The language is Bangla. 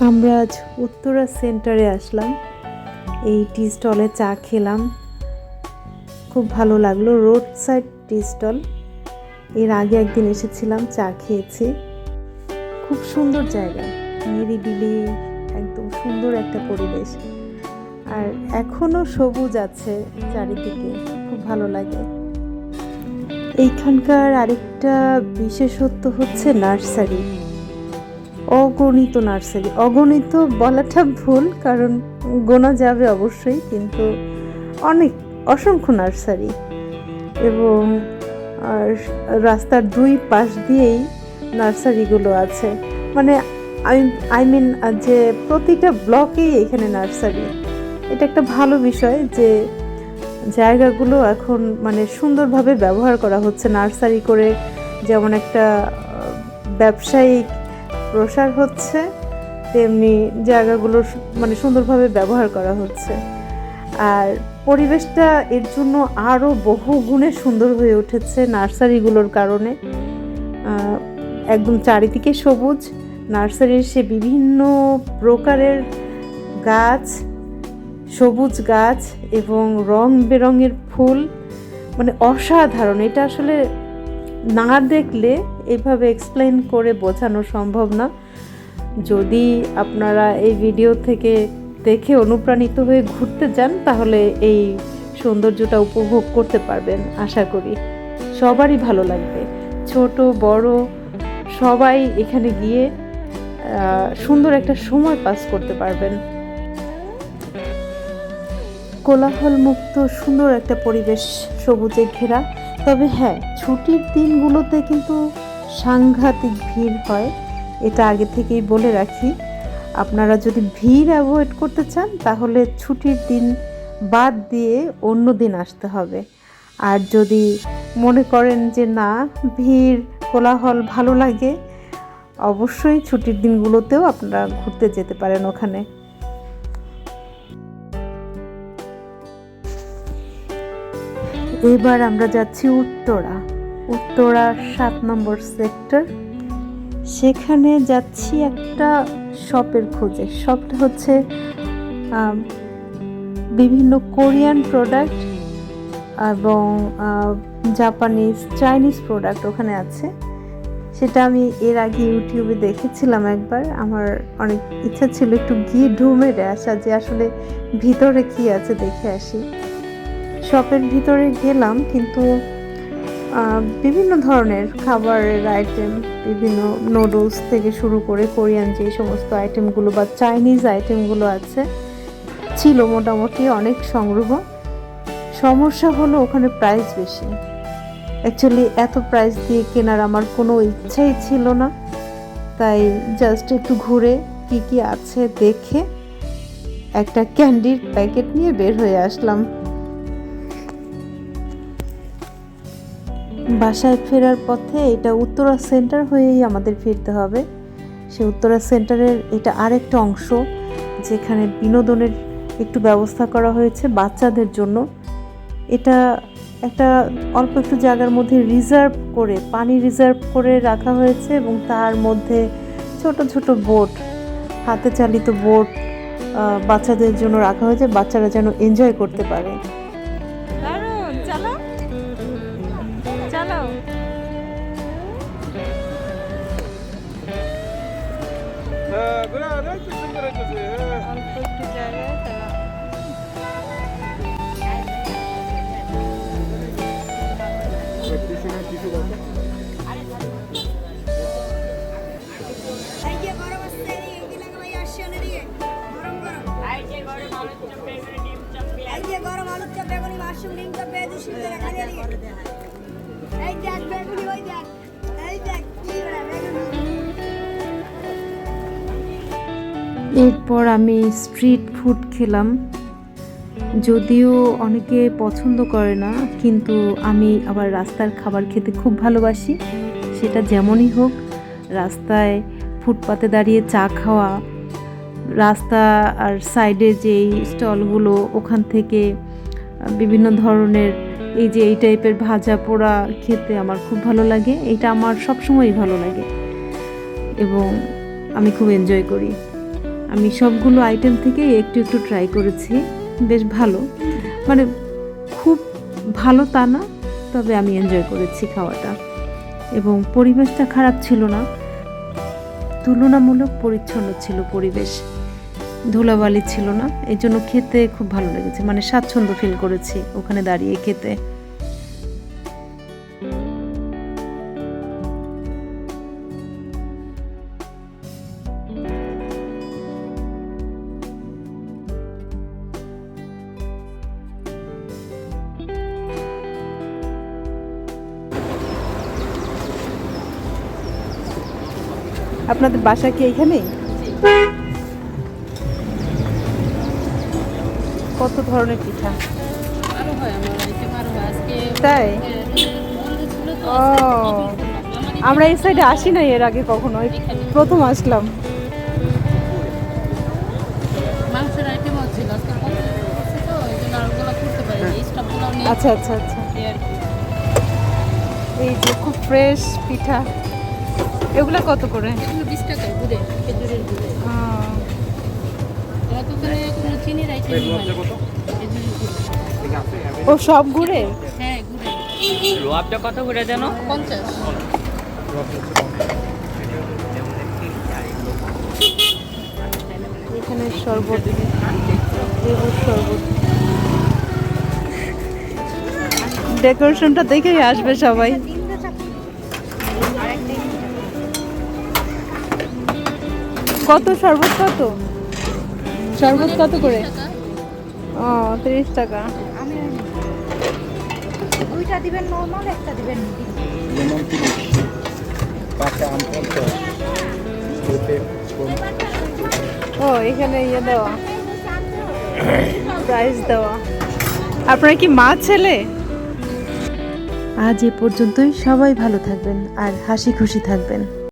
আমরা আজ উত্তরা সেন্টারে আসলাম। এই টি স্টলে চা খেলাম। খুব ভালো লাগল। Road side tea stall. এর আগে একদিন এসেছিলাম, চা খেয়েছি। খুব সুন্দর জায়গা। নিরিবিলি, একদম সুন্দর একটা পরিবেশ। আর এখনও সবুজ আছে চারিদিকে। খুব ভালো লাগে। এইখানকার আরেকটা বিশেষত্ব হচ্ছে নার্সারি। অগণিত নার্সারি। অগণিত বলাটা ভুল, কারণ গোনা যাবে অবশ্যই, কিন্তু অনেক, অসংখ্য নার্সারি। এবং রাস্তার দুই পাশ দিয়েই নার্সারিগুলো আছে। মানে আই মিন, যে প্রতিটা ব্লকেই এখানে নার্সারি। এটা একটা ভালো বিষয় যে জায়গাগুলো এখন মানে সুন্দরভাবে ব্যবহার করা হচ্ছে। নার্সারি করে যেমন একটা ব্যবসায়িক প্রসার হচ্ছে, তেমনি জায়গাগুলো মানে সুন্দরভাবে ব্যবহার করা হচ্ছে। আর পরিবেশটা এর জন্য আরও বহু গুণে সুন্দর হয়ে উঠেছে নার্সারিগুলোর কারণে। একদম চারিদিকে সবুজ, নার্সারির সে বিভিন্ন প্রকারের গাছ, সবুজ গাছ এবং রং বেরঙের ফুল মানে অসাধারণ। এটা আসলে না দেখলে এভাবে এক্সপ্লেন করে বোঝানো সম্ভব না। যদি আপনারা এই ভিডিও থেকে দেখে অনুপ্রাণিত হয়ে ঘুরতে যান, তাহলে এই সৌন্দর্যটা উপভোগ করতে পারবেন, আশা করি। সবারই ভালো লাগবে। ছোট, বড়, সবাই এখানে গিয়ে সুন্দর একটা সময় পাস করতে পারবেন। কোলাহল মুক্ত সুন্দর একটা পরিবেশ সবুজে ঘেরা। তবে হ্যাঁ ছুটির দিনগুলোতে কিন্তু সাংঘাতিক ভিড় হয়। এটা আগে থেকেই বলে রাখি। আপনারা যদি ভিড় অ্যাভয়েড করতে চান, তাহলে ছুটির দিন বাদ দিয়ে অন্য দিন আসতে হবে। আর যদি মনে করেন যে না, ভিড়, কোলাহল ভালো লাগে, অবশ্যই ছুটির দিনগুলোতেও আপনারা ঘুরতে যেতে পারেন ওখানে। এবার আমরা যাচ্ছি উত্তরা। উত্তরা সাত নম্বর সেক্টর সেখানে যাচ্ছি একটা শপের খোঁজে। শপটা হচ্ছে বিভিন্ন কোরিয়ান প্রোডাক্ট এবং জাপানিজ চাইনিজ প্রোডাক্ট ওখানে আছে। সেটা আমি এর আগে ইউটিউবে দেখেছিলাম একবার। আমার অনেক ইচ্ছা ছিল একটু গিয়ে ঢুমেরে আসা যে আসলে ভিতরে কি আছে দেখে আসি। শপের ভিতরে গেলাম, কিন্তু বিভিন্ন ধরনের খাবারের আইটেম বিভিন্ন নুডলস থেকে শুরু করে কোরিয়ান যে সমস্ত আইটেমগুলো বা চাইনিজ আইটেমগুলো আছে, ছিল মোটামুটি অনেক সংগ্রহ। সমস্যা হলো ওখানে প্রাইস বেশি। অ্যাকচুয়ালি এত প্রাইস দিয়ে কেনার আমার কোনো ইচ্ছাই ছিল না। তাই জাস্ট একটু ঘুরে কি কি আছে দেখে একটা ক্যান্ডির প্যাকেট নিয়ে বের হয়ে আসলাম। বাসায় ফেরার পথে এটা উত্তরা সেন্টার হয়েই আমাদের ফিরতে হবে। সে উত্তরা সেন্টারের এটা আরেকটা অংশ, যেখানে বিনোদনের একটু ব্যবস্থা করা হয়েছে বাচ্চাদের জন্য। এটা একটা অল্প একটু জায়গার মধ্যে রিজার্ভ করে, পানি রিজার্ভ করে রাখা হয়েছে এবং তার মধ্যে ছোট ছোট বোট হাতে চালিত বোট বাচ্চাদের জন্য রাখা হয়েছে, বাচ্চারা যেন এনজয় করতে পারে। 그래 그래 그 생각했지 অল্প একটু জায়গায় তারা গরম আলুর চপ, বেগুনি মাশরুম, ডিম চপ, পেঁয়াজ সিদ্ধ রাখা এই দেখ বেগুনি, ওই দেখ এরপর আমি স্ট্রিট ফুড খেলাম। যদিও অনেকে পছন্দ করে না, কিন্তু আমি আবার রাস্তার খাবার খেতে খুব ভালোবাসি। সেটা যেমনই হোক, রাস্তায় ফুটপাতে দাঁড়িয়ে চা খাওয়া, রাস্তা আর সাইডে যেই স্টলগুলো, ওখান থেকে বিভিন্ন ধরনের এই যে এই টাইপের ভাজা পোড়া খেতে আমার খুব ভালো লাগে। এটা আমার সবসময়ই ভালো লাগে এবং আমি খুব এনজয় করি। আমি সবগুলো আইটেম থেকে একটু একটু ট্রাই করেছি। বেশ ভালো। মানে খুব ভালো তা না, তবে আমি এনজয় করেছি খাওয়াটা। এবং পরিবেশটা খারাপ ছিল না। তুলনামূলক পরিচ্ছন্ন ছিল পরিবেশ। ধুলাবালি ছিল না। এই জন্য খেতে খুব ভালো লেগেছে। মানে স্বাচ্ছন্দ্য ফিল করেছি ওখানে দাঁড়িয়ে খেতে। আপনাদের বাসা কি এখানেই কত ধরনের পিঠা? হয় হয়। তাই? তো ও আমরা এই সাইডে আসি না এর আগে কখনো প্রথম আসলাম। আচ্ছা আচ্ছা আচ্ছা। এই যে খুব ফ্রেশ পিঠা। এগুলো কত করে? এগুলো বিশ টাকায় গুড়ে খেজুরের গুড়ে আহ, এরা তো ওখানে কোনো চিনির আইটেম হয় না। খেজুরের গুড় ও সব ঘুরে? হ্যাঁ গুড়ে রোয়াবটা কত করে জানো? পঞ্চাশ। এখানে শরবত লেবুর শরবত। ডেকোরেশনটা দেখেই আসবে সবাই। কত শরবত কত? শরবত কত করে? ও তিরিশ টাকা। দুইটা দিবেন নর্মাল একটা দিবেন লেমন তিরিশ। পাকা আম পঞ্চাশ। পেঁপে ও এখানে ইয়ে দেওয়া। প্রাইস দেওয়া। আপনার কি মা ছেলে? আজ এ পর্যন্তই। সবাই ভালো থাকবেন আর হাসি খুশি থাকবেন।